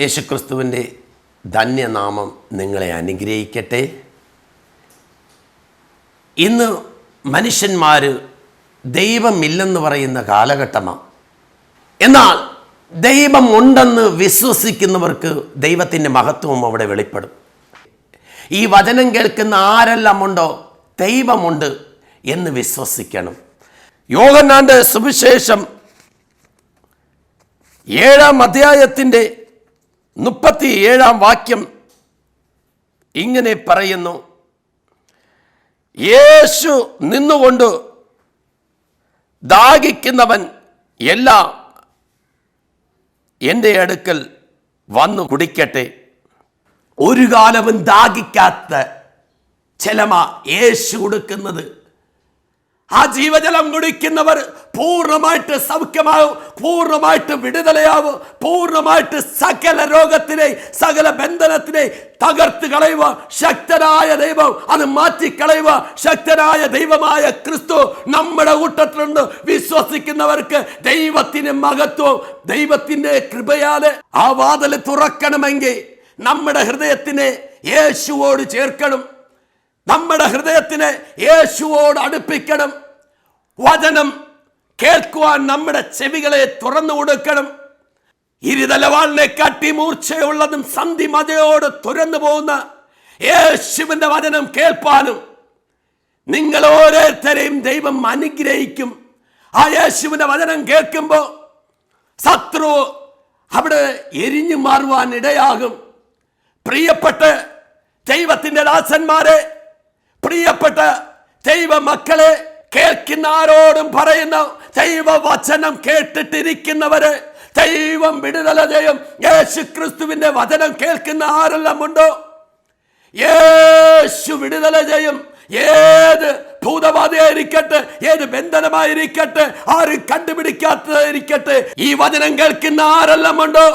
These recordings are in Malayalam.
യേശുക്രിസ്തുവിന്റെ ധന്യനാമം നിങ്ങളെ അനുഗ്രഹിക്കട്ടെ. ഇന്ന് മനുഷ്യന്മാർ ദൈവമില്ലെന്ന് പറയുന്ന കാലഘട്ടമാണ് എന്നാൽ ദൈവം ഉണ്ടെന്ന് വിശ്വസിക്കുന്നവർക്ക് ദൈവത്തിന്റെ മഹത്വം അവിടെ വെളിപ്പെടും. ഈ വചനം കേൾക്കുന്ന ആരെല്ലാം ഉണ്ടോ ദൈവമുണ്ട് എന്ന് വിശ്വസിക്കണം. യോഗനാന്റെ സുവിശേഷം ഏഴാം അധ്യായത്തിന്റെ മുപ്പത്തി ഏഴാം വാക്യം ഇങ്ങനെ പറയുന്നു. യേശു നിന്നുകൊണ്ട് ദാഹിക്കുന്നവൻ എല്ലാം എന്റെ അടുക്കൽ വന്നു കുടിക്കട്ടെ. ഒരു കാലവും ദാഹിക്കാത്ത ചെലമ യേശു കൊടുക്കുന്നത്. ആ ജീവജലം കുടിക്കുന്നവർ പൂർണമായിട്ട് സൗഖ്യമാവും പൂർണമായിട്ട് വിടുതലയാവും പൂർണമായിട്ട് സകല രോഗത്തിനെ സകല ബന്ധനത്തിനെ തകർത്ത് കളയുക. ശക്തനായ ദൈവം അത് മാറ്റിക്കളയുക. ശക്തനായ ദൈവമായ ക്രിസ്തു നമ്മുടെ കൂട്ടത്തിലുണ്ട്. വിശ്വസിക്കുന്നവർക്ക് ദൈവത്തിന് മഹത്വം ദൈവത്തിന്റെ കൃപയാൽ ആ വാതിൽ തുറക്കണമെങ്കിൽ നമ്മുടെ ഹൃദയത്തിനെ യേശുവോട് ചേർക്കണം. നമ്മുടെ ഹൃദയത്തിനെ യേശുവോട് അടുപ്പിക്കണം. വചനം കേൾക്കുവാൻ നമ്മുടെ ചെവികളെ തുറന്നു കൊടുക്കണം. ഇരുതലവാളിനെ കാട്ടി മൂർച്ചയുള്ളതും സന്ധി മതയോട് തുറന്നു പോകുന്ന യേശുവിന്റെ വചനം കേൾപ്പാനും നിങ്ങൾ ഓരോരുത്തരെയും ദൈവം അനുഗ്രഹിക്കും. ആ യേശുവിന്റെ വചനം കേൾക്കുമ്പോൾ ശത്രു അവിടെ എരിഞ്ഞു മാറുവാൻ ഇടയാകും. പ്രിയപ്പെട്ട ദൈവത്തിന്റെ ദാസന്മാരെ പ്രിയപ്പെട്ട ദൈവ മക്കളെ കേൾക്കുന്ന ആരോടും പറയുന്ന ദൈവ വചനം കേട്ടിട്ടിരിക്കുന്നവര് ദൈവം വിടുതല ചെയ്യും യേശു ക്രിസ്തുവിന്റെ വചനം കേൾക്കുന്ന ആരെല്ലാം ഉണ്ടോ യേശു വിടുതല ചെയ്യും ഏത് ഭൂതബാധയായിരിക്കട്ടെ ഏത് ബന്ധനമായിരിക്കട്ടെ ആരും കണ്ടുപിടിക്കാത്തതായിരിക്കട്ടെ ഈ വചനം കേൾക്കുന്ന ആരെല്ലാം ഉണ്ടോ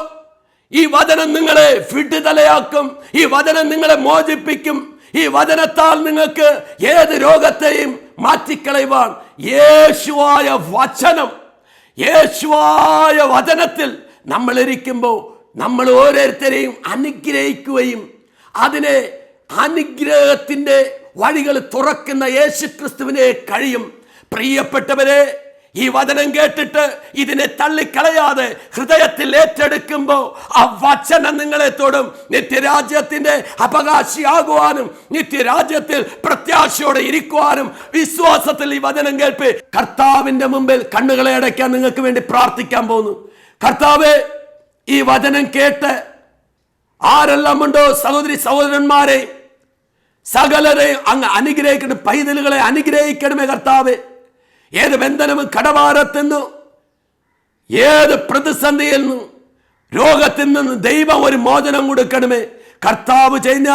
ഈ വചനം നിങ്ങളെ വിടുതലയാക്കും ഈ വചനം നിങ്ങളെ മോചിപ്പിക്കും. ഈ വചനത്താൽ നിങ്ങൾക്ക് ഏത് രോഗത്തെയും മാറ്റിക്കളയുവാൻ യേശുവായ വചനം യേശുവായ വചനത്തിൽ നമ്മൾ ഇരിക്കുമ്പോൾ നമ്മൾ ഓരോരുത്തരെയും അനുഗ്രഹിക്കുകയും അതിനെ അനുഗ്രഹത്തിന്റെ വഴികൾ തുറക്കുന്ന യേശുക്രിസ്തുവിനെ കഴിയും. പ്രിയപ്പെട്ടവരെ ഈ വചനം കേട്ടിട്ട് ഇതിനെ തള്ളിക്കളയാതെ ഹൃദയത്തിൽ ഏറ്റെടുക്കുമ്പോൾ ആ വചനം നിങ്ങളെ തൊടും. നിത്യരാജ്യത്തിന്റെ അവകാശിയാകുവാനും നിത്യരാജ്യത്തിൽ പ്രത്യാശയോടെ ഇരിക്കുവാനും വിശ്വാസത്തിൽ ഈ വചനം കേൾപ്പ്. കർത്താവിന്റെ മുമ്പിൽ കണ്ണുകളെ അടയ്ക്കാൻ നിങ്ങൾക്ക് വേണ്ടി പ്രാർത്ഥിക്കാൻ പോകുന്നു കർത്താവ് ഈ വചനം കേട്ട് ആരെല്ലാം ഉണ്ടോ സഹോദരി സഹോദരന്മാരെ സകലരെ അങ്ങ് അനുഗ്രഹിക്കണം പൈതലുകളെ അനുഗ്രഹിക്കണമേ കർത്താവ്. ഏത് ബന്ധനവും കടഭാരത്തെന്നു ഏത് പ്രതിസന്ധിയിൽ നിന്നും രോഗത്തിൽ നിന്ന് ദൈവം ഒരു മോചനം കൊടുക്കണമേ. കർത്താവ് ചെയ്യുന്ന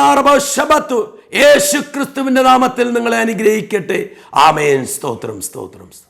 യേശു ക്രിസ്തുവിന്റെ നാമത്തിൽ നിങ്ങളെ അനുഗ്രഹിക്കട്ടെ. ആമേൻ. സ്തോത്രം സ്തോത്രം.